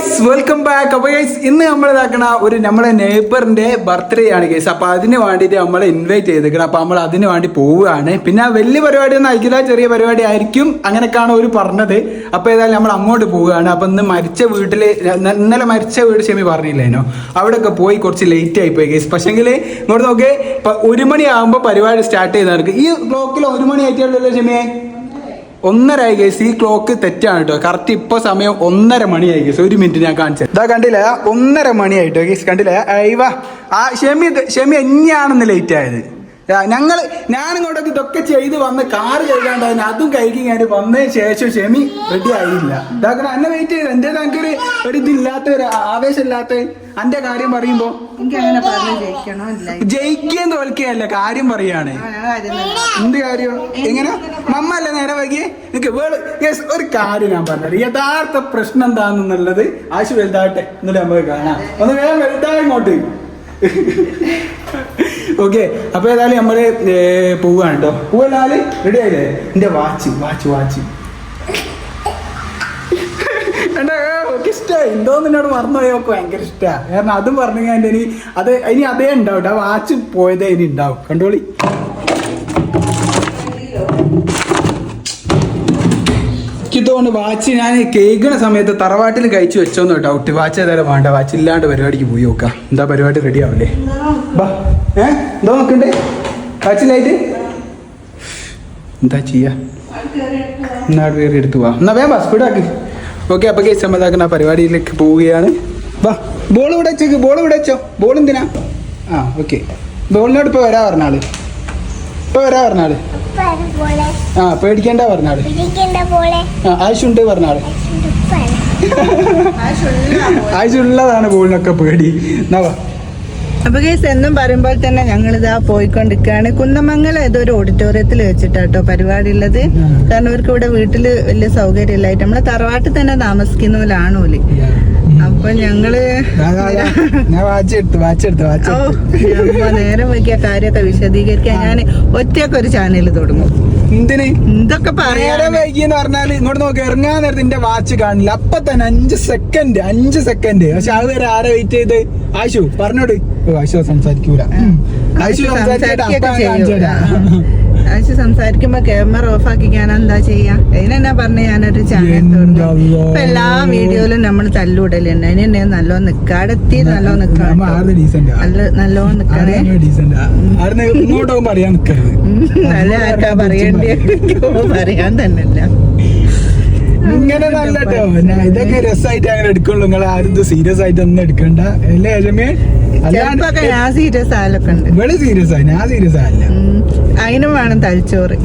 Guys welcome back അപ്പൊ guys ഇന്ന് നമ്മൾ ഇതാക്കണ ഒരു നമ്മുടെ നെയ്ബറിന്റെ ബർത്ത്ഡേ ആണ് ഗൈസ് അപ്പൊ അതിന് വേണ്ടിയിട്ട് നമ്മളെ ഇൻവൈറ്റ് ചെയ്തേക്കണം അപ്പൊ നമ്മൾ അതിന് വേണ്ടി പോവുകയാണ്. പിന്നെ വലിയ പരിപാടി ഒന്നും ആയിരിക്കില്ല ചെറിയ പരിപാടി ആയിരിക്കും അങ്ങനെയൊക്കെയാണ് ഒരു പറഞ്ഞത്. അപ്പൊ ഏതായാലും നമ്മൾ അങ്ങോട്ട് പോവുകയാണ്. അപ്പൊ ഇന്ന് മരിച്ച വീട്ടിൽ ഇന്നലെ മരിച്ച വീട് ക്ഷമി പറഞ്ഞില്ലേനോ? അവിടെയൊക്കെ പോയി കുറച്ച് ലേറ്റ് ആയി പോയി ഗൈസ് പക്ഷെങ്കിൽ ഇങ്ങോട്ട് നോക്കിയേ ഒരു മണിയാകുമ്പോൾ പരിപാടി സ്റ്റാർട്ട് ചെയ്താൽ ഈ ബ്ലോക്കിൽ ഒരു മണി ആയിട്ടുള്ളല്ലോ ഷെമിയെ? ഒന്നര ആയി ഗൈസ് ഈ ക്ലോക്ക് തെറ്റാണ് കേട്ടോ കറക്റ്റ് ഇപ്പൊ സമയം ഒന്നര മണിയായി ഗൈസ് ഒരു മിനിറ്റ് ഞാൻ കാണിച്ചത് ഇതാ കണ്ടില്ല? ഒന്നര മണിയായിട്ടോ ഗൈസ് കണ്ടില്ല? അയവ ആ ഷെമി ഷെമി എന്നെയാണെന്ന് ലേറ്റ് ആയത്. ഞങ്ങൾ ഞാൻ ഇങ്ങോട്ടൊക്കെ ഇതൊക്കെ ചെയ്ത് വന്ന് കാറ് കഴുകാണ്ടായിരുന്നു അതും കഴുകി ഞാൻ വന്നതിന് ശേഷം ഷെമി റെഡി ആയില്ല. ഇതാക്കണ എന്നെ വെയിറ്റ് ചെയ്ത് എന്റെ എനിക്കൊരു ഒരു ഇതില്ലാത്ത ഒരു ആവേശമില്ലാത്ത എന്റെ കാര്യം പറയുമ്പോ ജയിക്കണോ തോൽക്കുകയല്ല കാര്യം പറയാണ്. എന്ത് കാര്യം? എങ്ങനെ? മമ്മ അല്ല നേരെ വൈകിയേ? നിനക്ക് വേൾ. യെസ് ഒരു കാര്യം ഞാൻ പറഞ്ഞത് യഥാർത്ഥ പ്രശ്നം എന്താണെന്നുള്ളത് ആശു വലുതാട്ടെ എന്നിട്ട് നമുക്ക് കാണാം. ഒന്ന് വേഗം വലുതായി ഇങ്ങോട്ട്. ഓക്കെ അപ്പൊ ഏതായാലും നമ്മൾ പോവുകയാണ് കേട്ടോ പോവല്ലാൽ റെഡി ആയില്ലേ? എന്റെ വാച്ച് വാച്ച് വാച്ച്. ഇഷ്ടമായി എന്തോന്ന് എന്നോട് മറന്നുപോയി. ഒക്കെ ഭയങ്കര ഇഷ്ടമാണ് കാരണം അതും പറഞ്ഞു കഴിഞ്ഞാൽ ഇനി അത് ഇനി അതേ ഉണ്ടാവും ആ വാച്ച് പോയതേ ഇനി ഉണ്ടാവും. കണ്ടോളി. എനിക്കിതുകൊണ്ട് വാച്ച് ഞാൻ കേൾക്കുന്ന സമയത്ത് തറവാട്ടിൽ കഴിച്ചു വെച്ചോന്ന് ഔട്ട് വാച്ച് ഏതായാലും വേണ്ട. വാച്ച് ഇല്ലാണ്ട് പരിപാടിക്ക് പോയി നോക്കാം. എന്താ പരിപാടി? റെഡി ആവില്ലേ ബാ. ഏ? എന്തോ നോക്കണ്ടേ. ലൈറ്റ് എന്താ ചെയ്യാ? എന്നാ കയറി എടുത്തു പോവാ എന്നാ ബസ് സ്പീഡാക്ക് ഓക്കെ അപ്പൊ കേസ് സമ്മതാക്കുന്ന പരിപാടിയിലേക്ക് പോവുകയാണ്. വാ ബോൾ ഇവിടെ വെച്ചേക്ക് ബോൾ ഇവിടെ വെച്ചോ. ബോൾ എന്തിനാ? ആ ഓക്കെ ബോളിനോട് ഇപ്പൊ വരാ പറഞ്ഞാൾ ഇപ്പൊ വരാ പറഞ്ഞാൾ ആ പേടിക്കേണ്ട പറഞ്ഞാൾ ആ ആവശ്യമുണ്ട് പറഞ്ഞാൾ ആവശ്യമുള്ളതാണ് ബോളിനൊക്കെ പേടി. എന്നാ വാ. അപ്പൊ കേസ് എന്നും പറയുമ്പോൾ തന്നെ ഞങ്ങൾ ഇതാ പോയിക്കൊണ്ടിരിക്കുകയാണ് കുന്നമംഗലം ഏതൊരു ഓഡിറ്റോറിയത്തിൽ വെച്ചിട്ടാട്ടോ പരിപാടി ഉള്ളത് കാരണം ഇവർക്ക് ഇവിടെ വീട്ടിൽ വലിയ സൗകര്യം ഇല്ലായിട്ട് നമ്മളെ തറവാട്ടിൽ തന്നെ താമസിക്കുന്നവരാണ് ഓൽ അപ്പൊ ഞങ്ങൾ. ഞാൻ വാച്ച് എടുത്തു വാച്ച് എടുത്തു വാച്ച് നേരം വയ്ക്കിയ കാര്യത്തെ വിശദീകരിക്കാൻ. ഞാൻ ഒറ്റയ്ക്ക് ഒരു ചാനൽ തുടങ്ങും. എന്തിന്? എന്തൊക്കെ നേരെ വൈകി എന്ന് പറഞ്ഞാൽ ഇങ്ങോട്ട് നോക്കി ഇറങ്ങാൻ നേരത്തെ എന്റെ വാച്ച് കാണില്ല. അപ്പൊ തന്നെ അഞ്ച് സെക്കൻഡ് അഞ്ച് സെക്കൻഡ് പക്ഷെ അത് വരെ ആരെ വെയിറ്റ് ചെയ്ത്? ആശു പറഞ്ഞോട്. ആശു സംസാരിക്കൂല. ആശു സംസാരിച്ചിട്ട് ആഴ്ച സംസാരിക്കുമ്പോ ക്യാമറ ഓഫ് ആക്കി ഞാൻ എന്താ ചെയ്യാ? അതിനെന്നാ പറഞ്ഞ ഞാനൊരു ചാനൽ. ഇപ്പൊ എല്ലാ വീഡിയോയിലും നമ്മൾ അതിന് തന്നെ നല്ലോ നിക്കാടെത്തി നല്ലോ നിക്കാം നമ്മ ആരുടെ ഡീസന്റ് നല്ല നിക്കരുത്. നല്ല ആർക്കാ പറയണ്ടേ പറയാൻ തന്നെയല്ല. ഇങ്ങനെ നല്ല ഇതൊക്കെ രസമായിട്ട് അങ്ങനെ എടുക്കുള്ളൂ. നിങ്ങൾ ആരും സീരിയസ് ആയിട്ട് ഒന്നും എടുക്കണ്ട. അല്ലേ ചിലപ്പൊക്കെ ഞാൻ സീരിയസ് ആയാലൊക്കെ ഉണ്ട്. ഇവൾ സീരിയസ് ആയി. ഞാൻ സീരിയസ് ആയില്ല. അതിനും വേണം തലച്ചോറ്.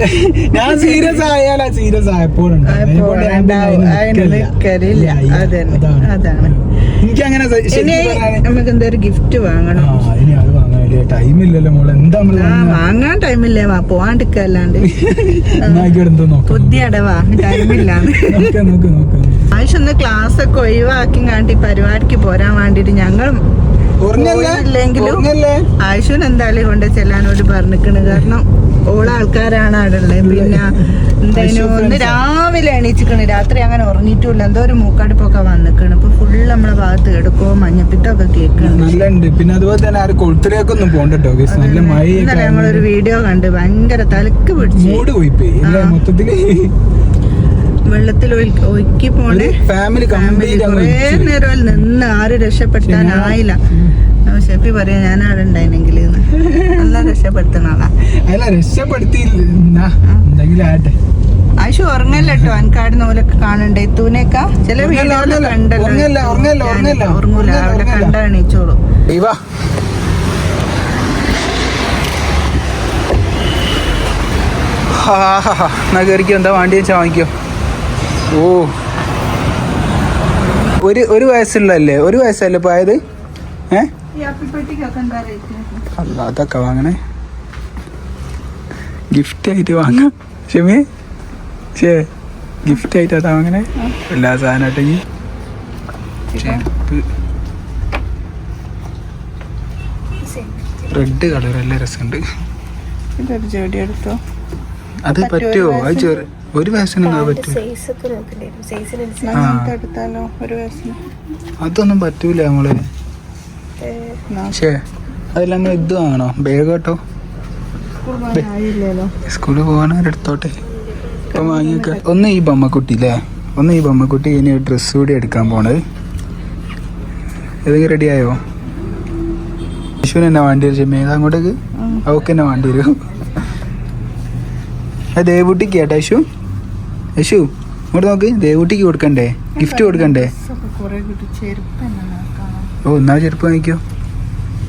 ഞാൻ സീരിയസ് ആയാല സീരിയസ് ആയപ്പോഴുണ്ട് അപ്പോൾ ഉണ്ടാവും. അതിന് നിക്കലില്ല. അതന്നെ അതാണ്. എനിക്ക് അങ്ങനെ നമുക്ക് എന്തൊരു ഗിഫ്റ്റ് വാങ്ങണം. ഇനി അത് ടൈം ഇല്ലല്ലോ മോളെ. എന്താ? വാങ്ങാൻ ടൈമില്ലേ വാ പോവാണ്ടിക്കല്ലാണ്ട് ടൈമില്ലാന്ന് ഒന്ന് ക്ലാസ് ഒക്കെ ഒഴിവാക്കി കാണ്ടി പരിപാടിക്ക് പോരാൻ വേണ്ടിട്ട് ഞങ്ങൾ ഉറങ്ങല്ലേ പോയില്ലെങ്കിലും ആയുഷുൻ എന്തായാലും കൊണ്ട് ചെല്ലാനോട് പറഞ്ഞിക്കണ്. കാരണം ഓള ആൾക്കാരാണ് അവിടെ ഉള്ളത് പിന്നെ എന്തായാലും ഒന്ന്. രാവിലെ എണീച്ചിക്കണ്. രാത്രി അങ്ങനെ ഉറങ്ങിയിട്ടില്ല എന്തോ ഒരു മൂക്കടുപ്പൊക്കെ വന്നിക്കണ്. ഇപ്പൊ ഫുള്ള് നമ്മളെ ഭാഗത്ത് എടുക്കോ മഞ്ഞപ്പിത്തൊക്കെ കേൾക്കണം. ഉണ്ട് പിന്നെ അതുപോലെ തന്നെ ആരും കൊളുത്തിലേക്കൊന്നും പോകണ്ടോ ഗൈസ് നല്ല മഴ ഞങ്ങളൊരു വീഡിയോ കണ്ട്. ഭയങ്കര തലക്ക് പിടിച്ചു. മൊത്തത്തിൽ? വെള്ളത്തിൽ ഒഴി- ഒഴുക്കി പോണേ. ഫാമിലി കുറേ. നേരം അതിൽ നിന്ന് ആരും രക്ഷപ്പെടുത്താനായില്ല. ഷെഫി പറയാ ഞാൻ അവിടെ ഉണ്ടായിരുന്നെങ്കിൽ നല്ല രക്ഷപ്പെടുത്തുന്ന ആളാ. രക്ഷപ്പെടുത്തിയില്ല. ആയിഷു ഉറങ്ങല്ലോ അൻകാട് നോലൊക്കെ കാണണ്ടേ? തൂനേക്ക ചില. ഞാനില്ല, ഉറങ്ങൂല. ഉറങ്ങല്ല, അവിടെ ഉറങ്ങല്ല. കണ്ട എണീച്ചോളൂ. എന്നാ കയറിക്കോ എന്താ വണ്ടി വെച്ചാൽ വാങ്ങിക്കോ? ഓ. ഒരു ഒരു വയസ്സുള്ളല്ലേ ഒരു വയസ്സല്ലേ ഇപ്പൊ ആയത്? ഏ? അല്ല അതൊക്കെ വാങ്ങണേ. ഗിഫ്റ്റ് ആയിട്ട് വാങ്ങാം. ഷമി ഷേ ഗിഫ്റ്റ് ആയിട്ട് അതാ വാങ്ങണേ. എല്ലാ സാധനമായിട്ടെങ്കിൽ റെഡ് കളർ എല്ലാം രസമുണ്ട്. ഇതൊരു ജോഡി എടുത്തോ അത് പറ്റുമോ? അത് ചെറു ഒരു വയസ്സിന് അതൊന്നും പറ്റൂല നമ്മൾ. അതിലങ്ങ് ഇത് വാങ്ങണോ ബാഗ് കേട്ടോ. സ്കൂളിൽ പോകാനവരെടുത്തോട്ടെ ഇപ്പം വാങ്ങിയൊക്കെ. ഒന്ന് ഈ ബമ്മക്കുട്ടി അല്ലേ ഒന്ന് ഈ ബമ്മക്കുട്ടി ഇനി ഡ്രസ്സ് കൂടി എടുക്കാൻ പോണത്. ഏതെങ്കിലും റെഡിയായോ വിഷുവിന് എന്നാ വേണ്ടി വരും ചെമ്മേ അങ്ങോട്ടേക്ക്. അവക്ക് എന്നാ വേണ്ടി വരും? അതേ ദേവൂട്ടിക്ക് കേട്ടോ യശു ഇങ്ങോട്ട് നോക്ക് ദേവൂട്ടിക്ക് കൊടുക്കണ്ടേ ഗിഫ്റ്റ് കൊടുക്കണ്ടേ? ഓ എന്നാ ചെരുപ്പ് വാങ്ങിക്കോ?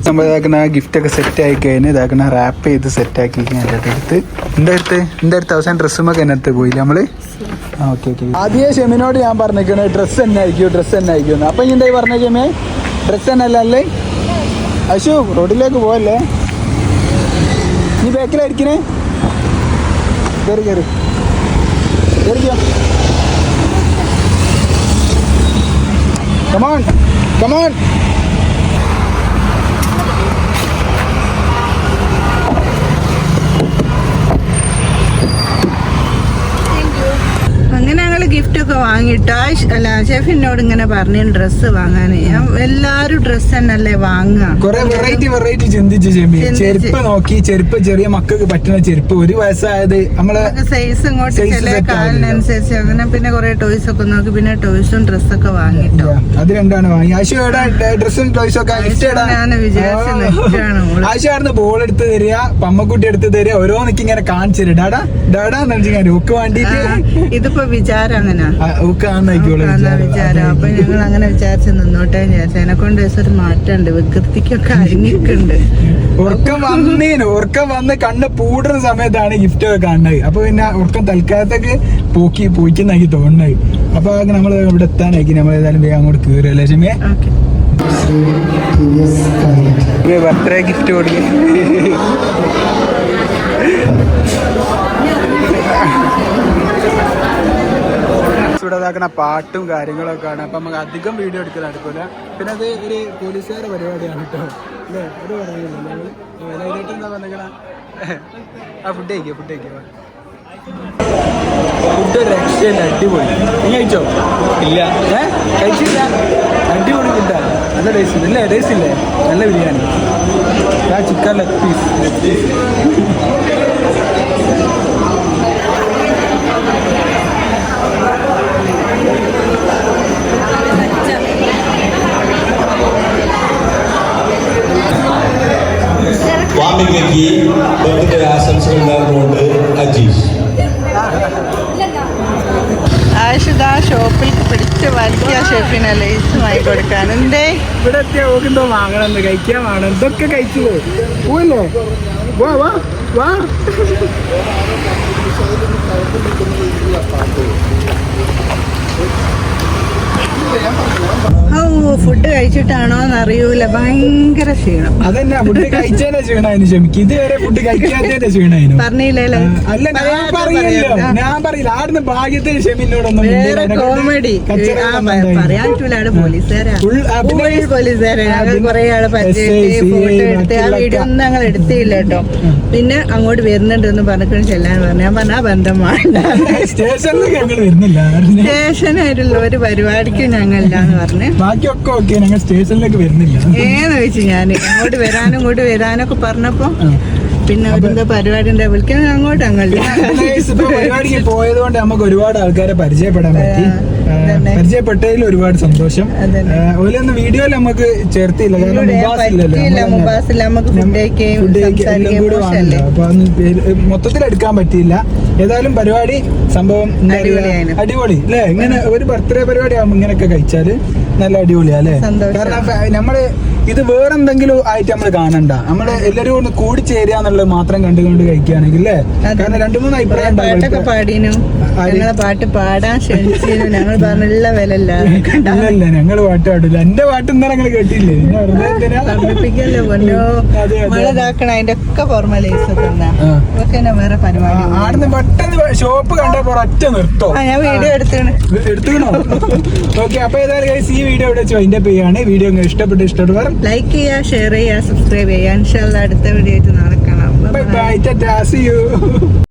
നമ്മൾ ഇതാക്കുന്ന ഗിഫ്റ്റ് ഒക്കെ സെറ്റ് ആയി കഴിഞ്ഞ് ഇതാക്കുന്ന റാപ്പ് ചെയ്ത് സെറ്റ് ആക്കി എന്റെ അടുത്ത് എന്റെ അടുത്ത് എന്റെ അടുത്ത് അവസാനം ഡ്രസ്സുമൊക്കെ എന്റെ അടുത്ത് പോയില്ല നമ്മൾ? ആ ഓക്കെ ഓക്കെ ആദ്യം ഷെമിനോട് ഞാൻ പറഞ്ഞേക്കണേ ഡ്രസ്സ് തന്നെ ആയിരിക്കും ഡ്രസ്സ് തന്നെ ആയിരിക്കും അപ്പൊ ഇനി എന്തായി പറഞ്ഞ ഷെമേ? ഡ്രസ്സ് തന്നെ അല്ല അല്ലേ? അശു റോഡിലേക്ക് പോവല്ലേ? നീ ബാക്കിലായിരിക്കണേ കയറി കയറി കയറിക്കോ കമോൺ കമോൺ അങ്ങനെ ഞങ്ങൾ ഗിഫ്റ്റ് ഒക്കെ വാങ്ങിയിട്ട് അല്ല ഷെഫിനോട് ഇങ്ങനെ പറഞ്ഞു ഡ്രസ്സ് വാങ്ങാന്. എല്ലാരും ഡ്രസ്സ് തന്നെയല്ലേ വാങ്ങാ. കൊറേ വെറൈറ്റി വെറൈറ്റി ചിന്തിച്ച് ചെമ്മി. ചെരുപ്പ് നോക്കി ചെരുപ്പ് ചെറിയ മക്കൾക്ക് പറ്റുന്ന ചെരുപ്പ്. ഒരു വയസ്സായത് നമ്മൾ സൈസ് ഇങ്ങോട്ട് ചില കാലിനനുസരിച്ച് അങ്ങനെ പിന്നെ കുറെ ടോയ്സ് ഒക്കെ നോക്കി പിന്നെ ടോയ്സും ഡ്രസ്സൊക്കെ വാങ്ങിട്ടോ. അത് രണ്ടാണ് വാങ്ങി. ഡ്രസ്സും ടോയ്സും ഒക്കെ ഞാൻ വിചാരിച്ച് നിൽക്കുകയാണ് ബോൾ എടുത്ത് തരിക പമ്മക്കുട്ടി എടുത്ത് തരിക ഓരോന്നിക്ക് ഇങ്ങനെ കാണിച്ചു തരും. ഡാടാ ഡാടാ എന്ന് വെച്ചാൽ ഓക്ക് ആ, ഇതിപ്പോ വിചാരം അങ്ങനെ വിചാരം. അപ്പൊ ഞങ്ങൾ അങ്ങനെ വിചാരിച്ച് നിന്നോട്ടെ വിചാരിച്ചു. എന്നെ കൊണ്ട് ഒരു മാറ്റമുണ്ട്. വികൃതിക്കൊക്കെ അരിഞ്ഞിട്ടുണ്ട് ഉറക്കം വന്നേന്. ഉറക്കം വന്ന് കണ്ണ് പൂടുന്ന സമയത്താണ് ഗിഫ്റ്റ് ഒക്കെ കാണുന്നത്. അപ്പൊ പിന്നെ ഉറക്കം തൽക്കാലത്തേക്ക് പോക്കി പോയിക്കുന്നാക്കി തോന്നുന്നത്. അപ്പൊ നമ്മൾ ഇവിടെ എത്താനാക്കി നമ്മൾ ഏതായാലും വേഗം അങ്ങോട്ട് കയറി ലക്ഷ്മിയെ ഷമേ ബർത്ത്ഡേ ഗിഫ്റ്റ് കൊടുക്കും. ഇതാക്കണ പാട്ടും കാര്യങ്ങളൊക്കെ ആണ് അപ്പൊ നമുക്ക് അധികം വീഡിയോ എടുക്കാൻ നടക്കൂല. പിന്നെ അത് ഒരു പോലീസുകാരുടെ പരിപാടിയാണ് കേട്ടോ അല്ലേ? ഒരു പറയുന്നില്ല. എന്താ പറഞ്ഞേക്കണ? ആ ഫുഡ് കഴിക്കുക ഫുഡ് കഴിക്കുക ഫുഡ് രക്ഷയില്ല. അടിപൊളി. നീ കഴിച്ചോ? ഇല്ല. ഏ? കഴിച്ചില്ല? അടിപൊളി ഫുഡാണ് നല്ല ടേസ്റ്റ് ഇല്ല? ടേസ്റ്റ് ഇല്ലേ? നല്ല ബിരിയാണി. ആ chicken leg piece leg piece വാമികയ്ക്ക് birthday ആശംസകൾ നേർന്നുകൊണ്ട് അജീഷ് ആഷിദാ ഷോപ്പിൽ പിടിച്ച് വലിയ ഷെഫിനെ ലേസ് വാങ്ങി കൊടുക്കാൻ എന്തേ ഇവിടെ എത്തിയ ഓക്കെന്തോ വാങ്ങണം കഴിക്കാൻ വേണം ഇതൊക്കെ കഴിച്ചു പോയില്ലേ? വാ വാ വാ. ഓ ഫുഡ് കഴിച്ചിട്ടാണോ എന്നറിയൂല ഭയങ്കര ക്ഷീണം. അതന്നെ ഫുഡ് കഴിച്ചതിന്റെ ക്ഷീണായിരുന്നു ക്ഷമിക്ക്. ഇതുവരെ ഫുഡ് കഴിക്കാത്തതിന്റെ ക്ഷീണായിരുന്നു പറഞ്ഞില്ലല്ലോ. അല്ല ഞാൻ പറയല്ലോ ഞാൻ പറയില്ല. ആടുന്ന് ഭാഗ്യത്തിന് ഷെമിനോടൊന്നും വേറെ കോമഡി പറയാൻ കുറെ ആളെ പരിചയപ്പെട്ട് ഫോട്ടോ എടുത്ത് ആ വീഡിയോ ഒന്നും ഞങ്ങൾ എടുത്തില്ല കേട്ടോ. പിന്നെ അങ്ങോട്ട് വരുന്നുണ്ടെന്ന് പറഞ്ഞിട്ട് ചെല്ലാൻ പറഞ്ഞു. ഞാൻ പറഞ്ഞ ബന്ധമാണ് ബന്ധം വേണ്ട സ്റ്റേഷനിലേക്ക് സ്റ്റേഷനായിട്ടുള്ള ഒരു പരിപാടിക്കും ഞങ്ങളില്ലാന്ന് പറഞ്ഞ്. ബാക്കിയൊക്കെ ഓക്കെ ഞങ്ങൾ സ്റ്റേഷനിലേക്ക് വരുന്നില്ല. ഏന്ന് വെച്ച് ഞാൻ അങ്ങോട്ട് വരാനും ഇങ്ങോട്ട് വരാനൊക്കെ പറഞ്ഞപ്പോ പിന്നെ അവരെന്താ പരിപാടി ഉണ്ടാ വിളിക്കുന്നത് അങ്ങോട്ട് അങ്ങോട്ട്. പോയത് കൊണ്ട് നമുക്ക് ഒരുപാട് ആൾക്കാരെ പരിചയപ്പെടാൻ പറ്റി. പരിചയപ്പെട്ടതിൽ ഒരുപാട് സന്തോഷം. ഒന്ന് വീഡിയോയിൽ നമുക്ക് ചേർത്തില്ല കാരണം മൊത്തത്തിൽ എടുക്കാൻ പറ്റിയില്ല. ഏതായാലും പരിപാടി സംഭവം അടിപൊളി അല്ലേ ഇങ്ങനെ ഒരു ബർത്ത്ഡേ പരിപാടി ആകുമ്പോൾ ഇങ്ങനെയൊക്കെ കഴിച്ചാൽ നല്ല അടിപൊളിയാ അല്ലേ. കാരണം നമ്മൾ ഇത് വേറെന്തെങ്കിലും ആയിട്ട് നമ്മൾ കാണണ്ട. നമ്മൾ എല്ലാരും ഒന്ന് കൂടി ചേരുക എന്നുള്ളത് മാത്രം കണ്ടുകൊണ്ട് കഴിക്കുകയാണെങ്കിൽ അല്ലേ? അതെ. കാരണം രണ്ടു മൂന്ന് അഭിപ്രായം പാട്ടൊക്കെ പാടീനു? ഞങ്ങളെ പാട്ട് പാടാൻ ക്ഷണിച്ചിരുന്നു ഞങ്ങൾ പറഞ്ഞുള്ള വില ഇല്ല ഇല്ല ഞങ്ങൾ പാട്ട് പാടില്ല. എന്റെ പാട്ട് ഇന്നലെ ഞങ്ങൾ കേട്ടില്ലേ? അതിന്റെ ഒക്കെ വേറെ പരിപാടി? ആടുന്ന് പെട്ടെന്ന് ഷോപ്പ് കണ്ടപ്പോ ഒറ്റ നിർത്തോ. ഞാൻ വീഡിയോ എടുത്തു എടുത്തു ഓക്കെ അപ്പൊ ഏതായാലും ഈ വീഡിയോ ഇവിടെ വെച്ച് അതിന്റെ പേയാണ് വീഡിയോ ഇഷ്ടപ്പെട്ട് ഇഷ്ടപ്പെട്ടവർ ലൈക്ക് ചെയ്യുക ഷെയർ ചെയ്യുക സബ്സ്ക്രൈബ് ചെയ്യുക. അടുത്ത വീഡിയോ ആയിട്ട് നാളെ കാണാം. Bye bye Tata see U